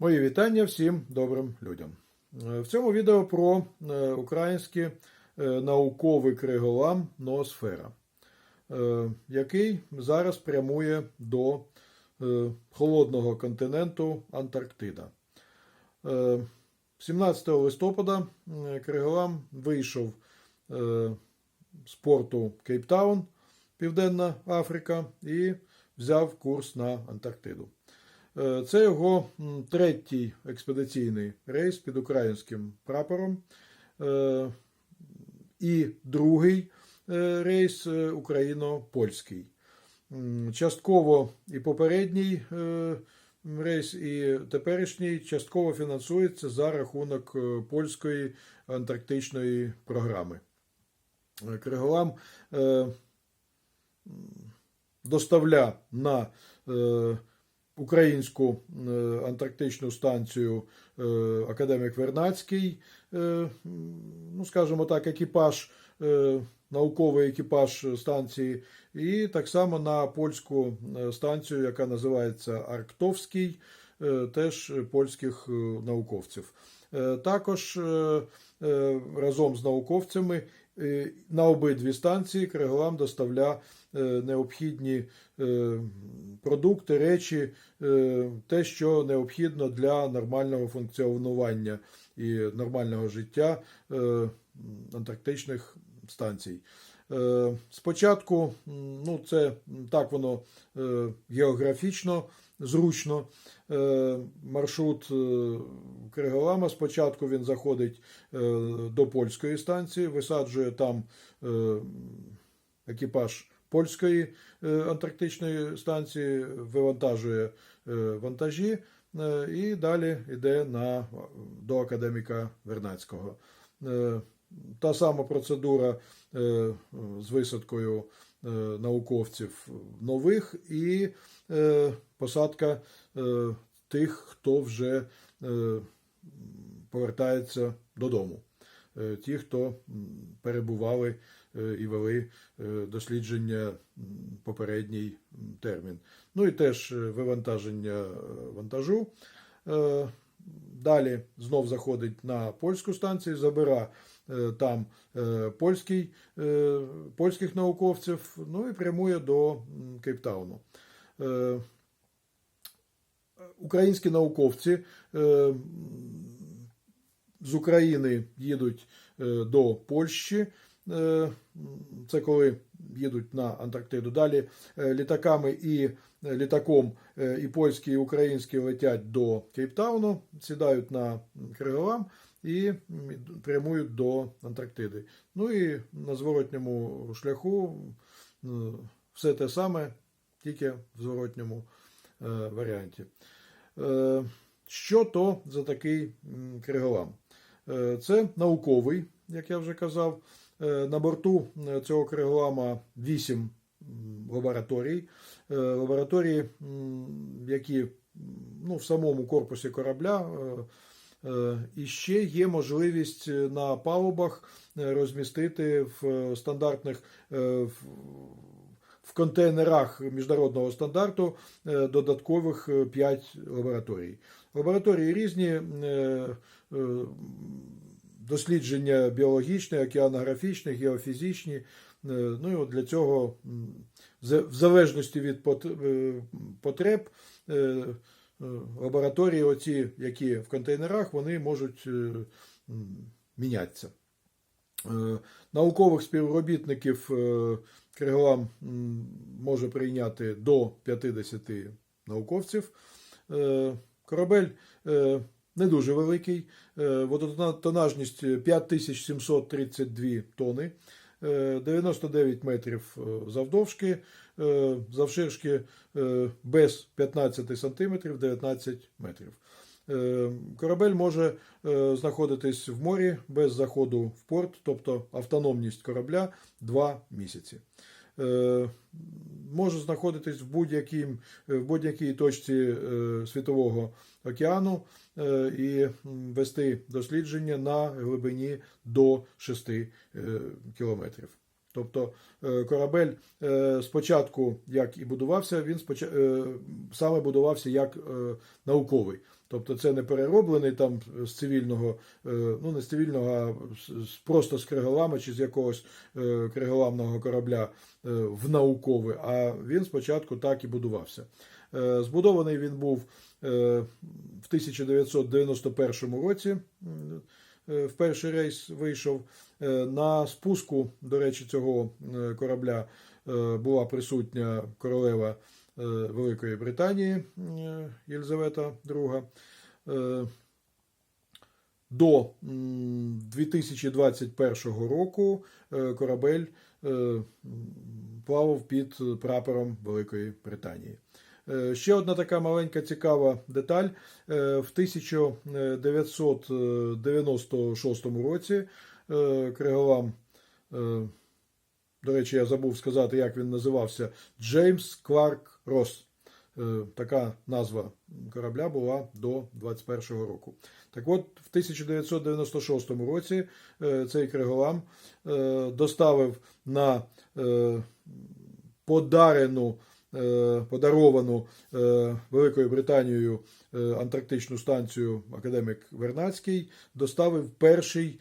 Мої вітання всім добрим людям. Е, В цьому відео про е, український е, науковий криголам Ноосфера, який зараз прямує до холодного континенту Антарктида. Е, 17 листопада Криголам вийшов з порту Кейптаун, Південна Африка, і взяв курс на Антарктиду. Е, Це його третій експедиційний рейс під українським прапором. Е, І другий е, рейс україно-польський. Частково і попередній рейс, і теперішній частково фінансується за рахунок польської антарктичної програми. Криголам е, доставля на українську е, антарктичну станцію е, академік Вернацький, е, ну, скажімо так, екіпаж, науковий екіпаж станції, і так само на польську станцію, яка називається Арктовський, теж польських науковців. Також разом з науковцями на обидві станції Криголам доставля е, необхідні е, продукти, речі, е, те, що необхідно для нормального функціонування і нормального життя антарктичних станцій. Е, Спочатку, ну це так воно е, географічно зручно. Е, Маршрут Криголама спочатку він заходить до польської станції, висаджує там екіпаж польської антарктичної станції, вивантажує вантажі і далі йде на, до академіка Вернацького. Та сама процедура е, з висадкою е, науковців нових і е, посадка тих, хто вже повертається додому. Ті, хто перебували і вели дослідження попередній термін. Ну і теж вивантаження вантажу. Далі знов заходить на польську станцію, забира е, там е, польський, е, польських науковців, ну і прямує до Кейптауну. Українські науковці з України їдуть до Польщі. Е, Це коли їдуть на Антарктиду. Далі е, літаками і е, літаком і польські, і українські летять до Кейптауну, сідають на Криголам і прямують до Антарктиди. Ну і на зворотньому шляху все те саме, тільки в зворотньому варіанті. Що то за такий криголам? Це науковий, як я вже казав. Е, На борту е, цього криголама 8 лабораторій. Е, Лабораторії, які ну, в самому корпусі корабля. І ще є можливість на палубах розмістити в стандартних в- контейнерах міжнародного стандарту додаткових 5 лабораторій. Лабораторії різні, дослідження біологічні, океанографічні, геофізичні. Е, Ну і от для цього, в залежності від е, потреб, е, лабораторії, оці, які в контейнерах, вони можуть мінятися. Наукових співробітників Криголам може прийняти до 50 науковців. Корабель не дуже великий, е, водотонажність 5732 тони, е, 99 метрів е, завдовжки, е, завширшки е, без 15 сантиметрів 19 метрів. Е, Корабель може е, знаходитись в морі без заходу в порт, тобто автономність корабля 2 місяці. Е, Може знаходитись в будь-якій, в будь-якій точці е, світового океану е, і вести дослідження на глибині до 6 е, кілометрів. Тобто е, корабель е, спочатку, як і будувався, він споча... е, саме будувався як е, науковий. Тобто це не перероблений там з цивільного, е, ну не з цивільного, а просто з криголама чи з якогось е, криголамного корабля е, в науковий, а він спочатку так і будувався. Збудований він був в 1991 році. В перший рейс вийшов. На спуску, до речі, цього корабля була присутня королева Великої Британії е, Єлизавета II. Е, До 2021 року е, корабель е, плавав під прапором Великої Британії. Е, Ще одна така маленька цікава деталь. Е, В 1996 році е, Криголам, е, до речі, я забув сказати, як він називався, Джеймс Кларк Росс. Е, Така назва корабля була до 21 року. Так от, в 1996 році е, цей Криголам е, доставив на подарену, подаровану Великою Британією антарктичну станцію академік Вернацький, доставив перший,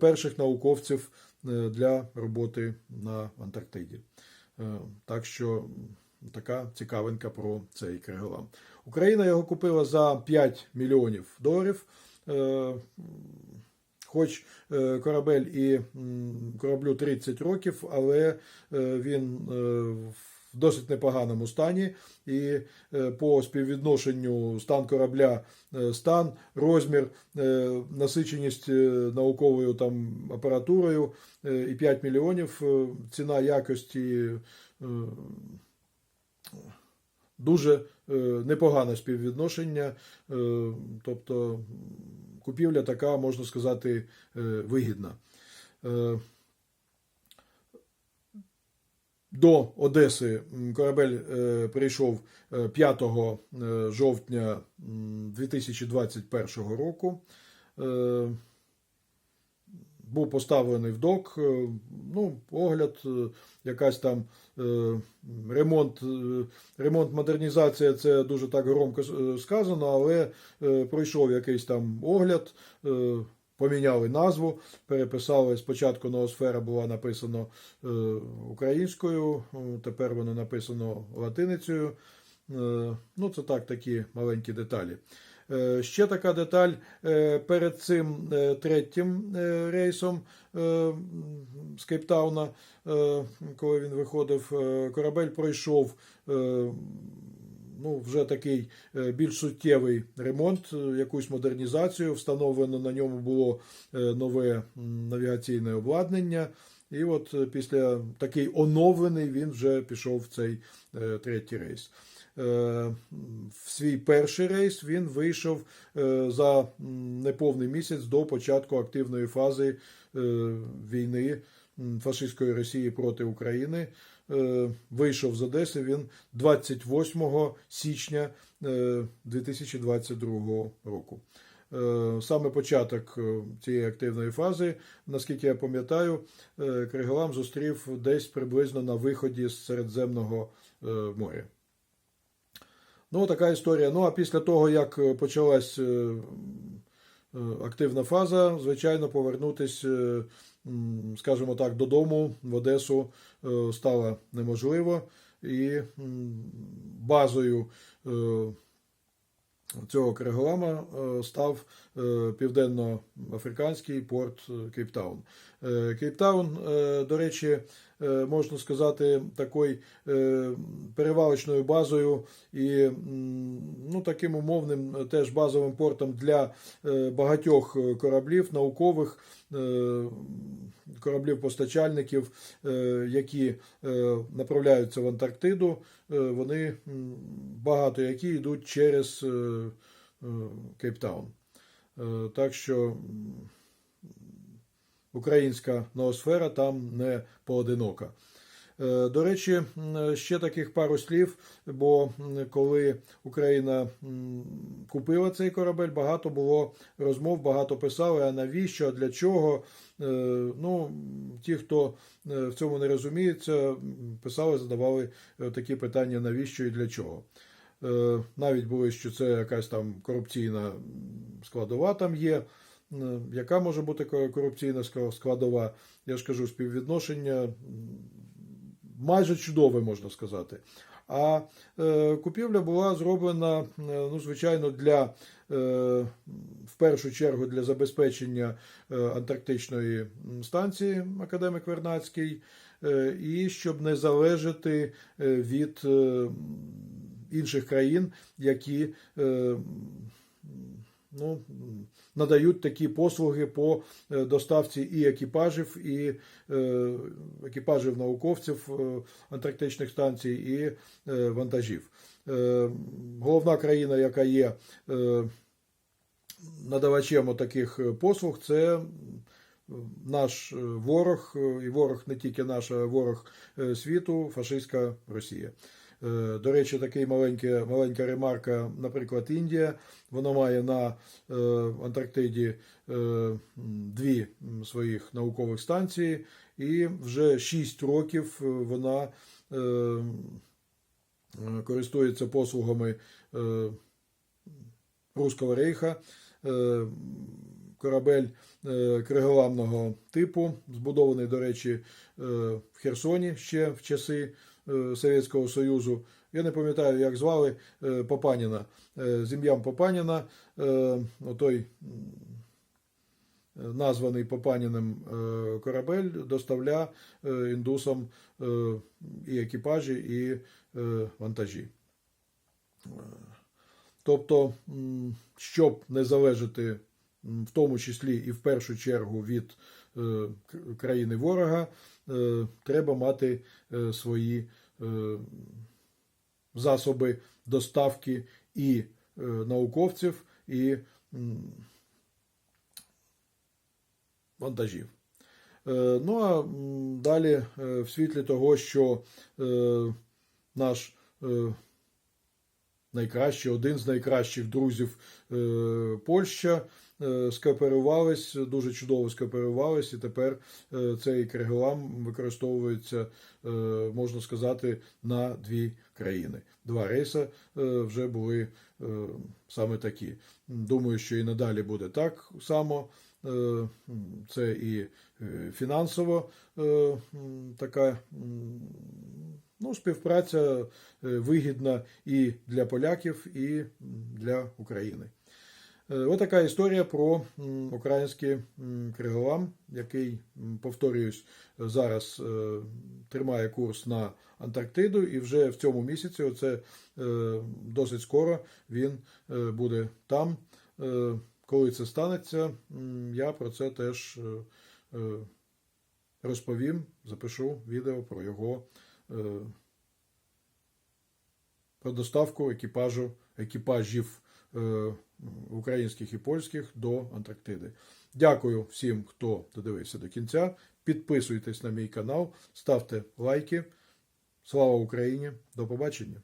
перших науковців для роботи на Антарктиді. Е, Так що така цікавинка про цей Криголам. Україна його купила за 5 мільйонів доларів. Е, Хоч е, корабель і кораблю 30 років, але е, він е, в досить непоганому стані, і е, по співвідношенню стан корабля, е, стан, розмір, е, насиченість науковою там апаратурою і 5 мільйонів ціна якості. Дуже непогане співвідношення, тобто купівля така, можна сказати, вигідна. До Одеси корабель е, прийшов е, 5 е, жовтня 2021 року. Е, Був поставлений в док, е, ну, огляд, е, якась там е, ремонт, е, ремонт, модернізація це дуже так громко е, сказано, але е, пройшов якийсь там огляд, е, поміняли назву, переписали спочатку ноосфера була написано е, українською, е, тепер воно написано латиницею. Е, Ну, це так, такі маленькі деталі. Ще така деталь перед цим третім рейсом з Кейптауна, коли він виходив, корабель пройшов ну, вже такий е, більш суттєвий ремонт, е, якусь модернізацію. Встановлено на ньому було е, нове навігаційне обладнання. І от після такий оновлений він вже пішов в цей третій рейс. В свій перший рейс він вийшов за неповний місяць до початку активної фази війни фашистської Росії проти України. Е, Вийшов з Одеси він 28 січня е, 2022 року. Е, Саме початок е, цієї активної фази, наскільки я пам'ятаю, е, Криголам зустрів десь приблизно на виході з Середземного е, моря. Ну, така історія. Ну, а після того, як е, почалась е, е, активна фаза, звичайно, повернутись, е, скажімо так, додому в Одесу е, стало неможливо. І базою е, цього Криголама е, став е, південно-африканський порт е, Кейптаун. Е, Кейптаун, е, до речі, е, можна сказати, такою е, перевалочною базою і ну, таким умовним е, теж базовим портом для е, багатьох е, кораблів наукових. е, Кораблів-постачальників, е, які е, направляються в Антарктиду, е, вони багато які йдуть через е, е, Кейптаун. Е, Так що українська ноосфера там не поодинока. Е, До речі, ще таких пару слів, бо коли Україна купила цей корабель, багато було розмов, багато писали, а навіщо, а для чого. Е, Ну, ті, хто е, в цьому не розуміється, писали, задавали такі питання, навіщо і для чого. Навіть були, що це якась там корупційна складова там є. Е, Яка може бути корупційна складова? Я ж кажу, співвідношення майже чудове, можна сказати. А е, купівля була зроблена, е, ну, звичайно, для в першу чергу для забезпечення антарктичної станції академік Вернацький, і щоб не залежати від інших країн, які ну, надають такі послуги по е, доставці і екіпажів, і е, екіпажів науковців е, антарктичних станцій, і вантажів. Головна країна, яка є надавачем таких послуг, це наш ворог, і ворог не тільки наш, а ворог світу, фашистська Росія. Е, До речі, такий маленька, маленька ремарка, наприклад, Індія. Вона має на е, Антарктиді е, дві своїх наукових станції, і вже 6 років вона користується послугами Руського рейха. Корабель е, криголамного типу, збудований, до речі, е, в Херсоні ще в часи е, Совєтського Союзу. Я не пам'ятаю, як звали Попаніна. Е, З ім'ям Попаніна, отой названий Попаніним корабель доставля е, індусам і екіпажі, і вантажі. Тобто, щоб не залежати в тому числі і в першу чергу від е, країни ворога, е, треба мати е, свої засоби доставки і науковців, і вантажів. Ну а далі, в світлі того, що наш найкращий, один з найкращих друзів Польща скооперувались, дуже чудово скооперувались, і тепер е, цей кригелам використовується, е, можна сказати, на дві країни. Два рейси е, вже були е, саме такі. Думаю, що і надалі буде так само. Е, Це і е, фінансово е, така ну, співпраця е, вигідна і для поляків, і для України. Е, Отака історія про український криголам, який, повторююсь, зараз е, тримає курс на Антарктиду, і вже в цьому місяці, оце е, досить скоро, він буде там. Коли це станеться, я про це теж розповім, запишу відео про його про доставку екіпажу, екіпажів українських і польських до Антарктиди. Дякую всім, хто додивився до кінця. Підписуйтесь на мій канал, ставте лайки. Слава Україні! До побачення!